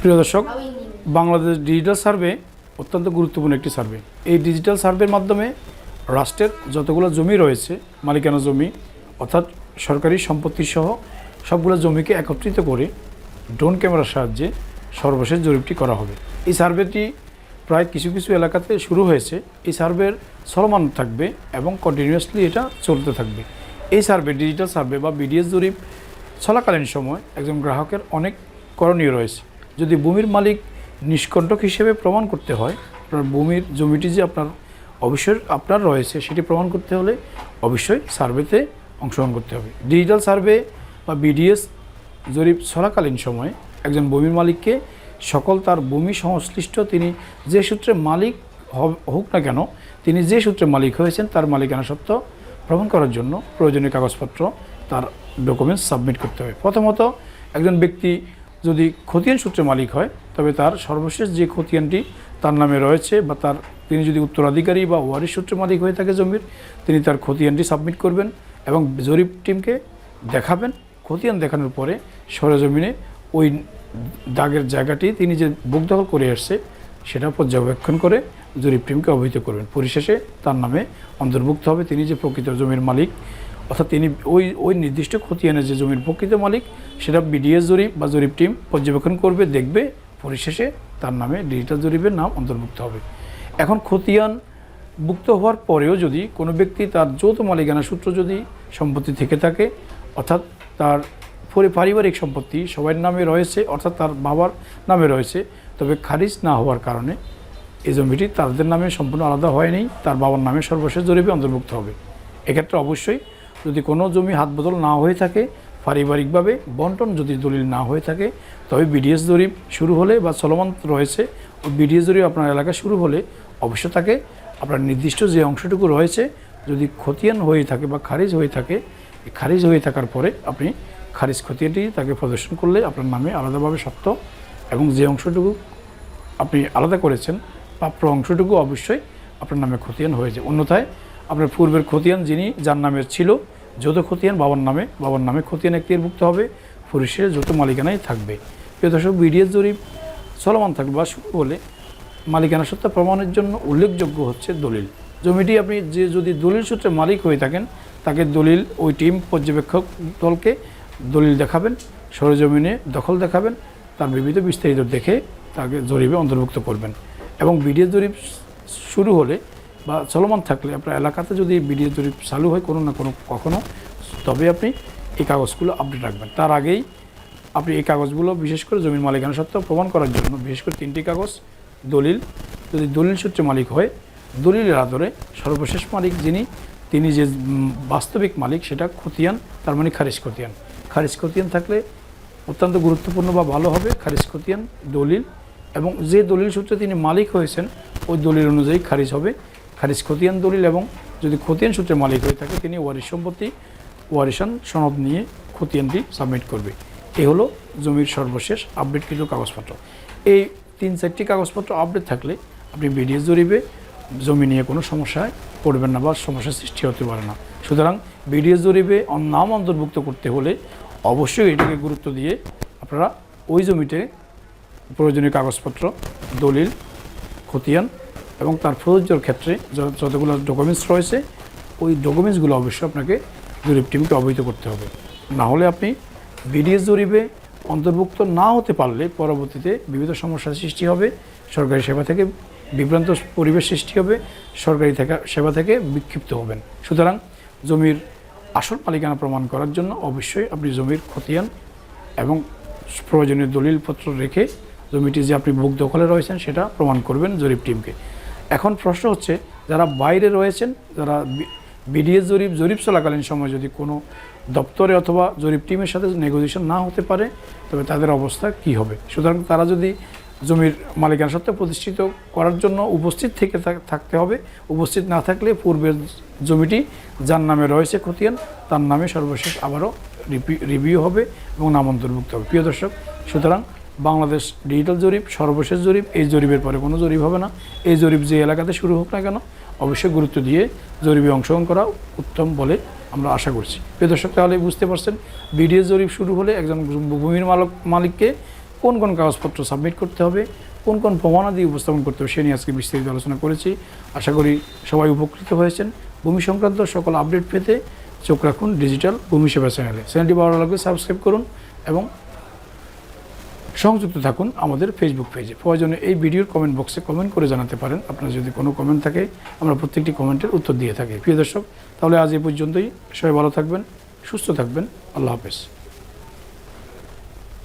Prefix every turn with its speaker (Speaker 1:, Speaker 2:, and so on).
Speaker 1: প্রিয় দর্শক, Bangladesh digital survey অত্যন্ত গুরুত্বপূর্ণ একটি সার্ভে। এই ডিজিটাল সার্ভের মাধ্যমে রাষ্ট্রের যতগুলো জমি রয়েছে, মালিকানা জমি, অর্থাৎ সরকারি সম্পত্তি সহ সবগুলো জমিকে একত্রিত করে ড্রোন ক্যামেরার সাহায্যে সর্বশেষ জরিপটি করা হবে। এই সার্ভেটি প্রায় কিছু কিছু এলাকাতে শুরু হয়েছে। এই সার্ভের চলমান থাকবে এবং কন্টিনিউয়াসলি এটা চলতে থাকবে। এই সার্ভে, ডিজিটাল সার্ভে বা বিডিএস জরিপ চলাকালীন সময় একজন গ্রাহকের অনেক করণীয় রয়েছে। যদি ভূমির মালিক নিষ্কণ্টক হিসেবে প্রমাণ করতে হয়, আপনার ভূমির জমিটি যে আপনার অবশ্যই আপনার রয়েছে, সেটি প্রমাণ করতে হলে অবশ্যই সার্ভেতে অংশগ্রহণ করতে হবে। ডিজিটাল সার্ভে বা বিডিএস জরিপ চলাকালীন সময়ে একজন ভূমির মালিককে সকল তার ভূমি সংশ্লিষ্ট, তিনি যে সূত্রে মালিক হোক না কেন, তিনি যে সূত্রে মালিক হয়েছেন তার মালিকানা সত্ত্ব প্রমাণ করার জন্য প্রয়োজনীয় কাগজপত্র তার ডকুমেন্টস সাবমিট করতে হবে। প্রথমত, একজন ব্যক্তি যদি খতিয়ান সূত্রে মালিক হয়, তবে তার সর্বশেষ যে খতিয়ানটি তার নামে রয়েছে বা তার তিনি যদি উত্তরাধিকারী বা ওয়ারিশ সূত্রে মালিক হয়ে থাকে জমির, তিনি তার খতিয়ানটি সাবমিট করবেন এবং জরিপ টিমকে দেখাবেন। খতিয়ান দেখানোর পরে সরেজমিনে ওই দাগের জায়গাটি তিনি যে বুক দখল করে আসছে, সেটা পর্যবেক্ষণ করে জরিপ টিমকে অবহিত করবেন। পরিশেষে তার নামে অন্তর্ভুক্ত হবে। তিনি যে প্রকৃত জমির মালিক অর্থাৎ তিনি ওই ওই নির্দিষ্ট খতিয়ানের যে জমির প্রকৃত মালিক, সেটা বিডিএস জরিপ বা জরিপ টিম পর্যবেক্ষণ করবে, দেখবে, পরিশেষে তার নামে ডিজিটাল জরিপের নাম অন্তর্ভুক্ত হবে। এখন খতিয়ান ভুক্ত হওয়ার পরেও যদি কোনো ব্যক্তি তার যৌথ মালিকানা সূত্র যদি সম্পত্তি থেকে থাকে, অর্থাৎ তার পরি- পারিবারিক সম্পত্তি সবার নামে রয়েছে, অর্থাৎ তার বাবার নামে রয়েছে, তবে খারিজ না হওয়ার কারণে এই জমিটি তাদের নামে সম্পূর্ণ আলাদা হয়নি, তার বাবার নামে সর্বশেষ জরিপে অন্তর্ভুক্ত হবে। এক্ষেত্রে অবশ্যই যদি কোনো জমি হাত বদল না হয়ে থাকে, পারিবারিকভাবে বন্টন যদি দলিল না হয়ে থাকে, তবে বিডিএস জরিপ শুরু হলে বা চলমান রয়েছে, ও বিডিএস জরিপ আপনার এলাকা শুরু হলে অবশ্য তাকে আপনার নির্দিষ্ট যে অংশটুকু রয়েছে, যদি খতিয়ান হয়ে থাকে বা খারিজ হয়ে থাকে খারিজ হয়ে থাকার পরে আপনি খারিজ খতিয়ানটি তাকে প্রদর্শন করলে আপনার নামে আলাদাভাবে সত্য এবং যে অংশটুকু আপনি আলাদা করেছেন প্রাপ্য অংশটুকু অবশ্যই আপনার নামে খতিয়ান হয়েছে অন্যথায় আপনার পূর্বের খতিয়ান যিনি, যার নামের ছিল যত খতিয়ান, বাবার নামে বাবার নামে খতিয়ান এখতিয়ারভুক্ত হবে পরিশেষে যত মালিকানাই থাকবে। প্রিয় দর্শক বিডিএস জরিপ চলমান থাকবে বা শুরু হলে মালিকানা সত্তা প্রমাণের জন্য উল্লেখযোগ্য হচ্ছে দলিল। জমিটি আপনি যে যদি দলিল সূত্রে মালিক হয়ে থাকেন, তাকে দলিল, ওই টিম, পর্যবেক্ষক দলকে দলিল দেখাবেন, সরজমিনে দখল দেখাবেন, তার বিবিধ বিস্তারিত দেখে তাকে জরিপে অন্তর্ভুক্ত করবেন। এবং বিডিএ জরিপ শুরু হলে বা চলমান থাকলে আপনার এলাকাতে যদি বিডিও জরিপ চালু হয় কোনো না কোনো কখনো, তবে আপনি এই কাগজগুলো আপডেট রাখবেন। তার আগেই আপনি এই কাগজগুলো বিশেষ করে জমির মালিকানা সত্ত্ব প্রমাণ করার জন্য বিশেষ করে তিনটি কাগজ, দলিল, যদি দলিল সূত্রে মালিক হয়, দলিলের আদরে সর্বশেষ মালিক যিনি, তিনি যে বাস্তবিক মালিক সেটা খতিয়ান, তার মানে খারিজ খতিয়ান। খারিজ খতিয়ান থাকলে অত্যন্ত গুরুত্বপূর্ণ বা ভালো হবে। খারিজ খতিয়ান, দলিল এবং যে দলিল সূত্রে তিনি মালিক হয়েছেন, ওই দলিল অনুযায়ী খারিজ হবে। খারিজ খতিয়ান দলিল এবং যদি খতিয়ান সূত্রে মালিক হয়ে থাকে, তিনি ওয়ারিশ সম্পত্তি ওয়ারিশান সনদ নিয়ে খতিয়ানটি সাবমিট করবে। এ হলো জমির সর্বশেষ আপডেটকৃত কাগজপত্র। এই তিন চারটি কাগজপত্র আপডেট থাকলে আপনি বিডিএস জরিপে জমি নিয়ে কোনো সমস্যায় পড়বেন না বা সমস্যার সৃষ্টি হতে পারে না। সুতরাং বিডিএস জরিপে নাম অন্তর্ভুক্ত করতে হলে অবশ্যই এটাকে গুরুত্ব দিয়ে আপনারা ওই জমিতে প্রয়োজনীয় কাগজপত্র, দলিল, খতিয়ান এবং তার প্রযোজ্যর ক্ষেত্রে যতগুলো ডকুমেন্টস রয়েছে, ওই ডকুমেন্টসগুলো অবশ্যই আপনাকে জরিপ টিমকে অবহিত করতে হবে। না হলে আপনি বিডিএস জরিপে অন্তর্ভুক্ত না হতে পারলে পরবর্তীতে বিবিধ সমস্যার সৃষ্টি হবে, সরকারি সেবা থেকে বিভ্রান্ত পরিবেশ সৃষ্টি হবে, সরকারি থেকে, সেবা থেকে বিক্ষিপ্ত হবেন। সুতরাং জমির আসল মালিকানা প্রমাণ করার জন্য অবশ্যই আপনি জমির খতিয়ান এবং প্রয়োজনীয় দলিলপত্র রেখে জমিটি যে আপনি বুক দখলে রয়েছেন সেটা প্রমাণ করবেন জরিপ টিমকে এখন প্রশ্ন হচ্ছে, যারা বাইরে রয়েছেন, যারা বিডিএস জরিপ জরিপ চলাকালীন সময় যদি কোনো দপ্তরে অথবা জরিপ টিমের সাথে নেগোসিয়েশন না হতে পারে, তবে তাদের অবস্থা কি হবে? সুতরাং তারা যদি জমির মালিকানা সত্ত্বে প্রতিষ্ঠিত করার জন্য উপস্থিত থেকে থাকতে হবে। উপস্থিত না থাকলে পূর্বের জমিটি যার নামে রয়েছে খতিয়ান, তার নামে সর্বশেষ আবারও রিভিউ হবে এবং নাম অন্তর্ভুক্ত হবে। প্রিয় দর্শক, সুতরাং বাংলাদেশ ডিজিটাল জরিপ, সর্বশেষ জরিপ, এই জরিপের পরে কোনো জরিপ হবে না। এই জরিপ যে এলাকাতে শুরু হোক না কেন, অবশ্যই গুরুত্ব দিয়ে জরিপে অংশগ্রহণ করা উত্তম বলে আমরা আশা করছি। প্রিয় দর্শক, তাহলে বুঝতে পারছেন, বিডিএস জরিপ শুরু হলে একজন ভূমির মালক, মালিককে কোন কোন কাগজপত্র সাবমিট করতে হবে, কোন কোন প্রমাণাদি উপস্থাপন করতে হবে, সে নিয়ে আজকে বিস্তারিত আলোচনা করেছি। আশা করি সবাই উপকৃত হয়েছেন। ভূমি সংক্রান্ত সকল আপডেট পেতে চোখ রাখুন ডিজিটাল ভূমি সেবা চ্যানেলে। চ্যানেলটি ভালো লাগবে সাবস্ক্রাইব করুন এবং সংযুক্ত থাকুন আমাদের ফেসবুক পেজে প্রয়োজনে এই ভিডিওর কমেন্ট বক্সে কমেন্ট করে জানাতে পারেন। আপনার যদি কোনো কমেন্ট থাকে, আমরা প্রত্যেকটি কমেন্টের উত্তর দিয়ে থাকি। প্রিয় দর্শক, তাহলে আজ এ পর্যন্তই। সবাই ভালো থাকবেন, সুস্থ থাকবেন। আল্লাহ হাফেজ।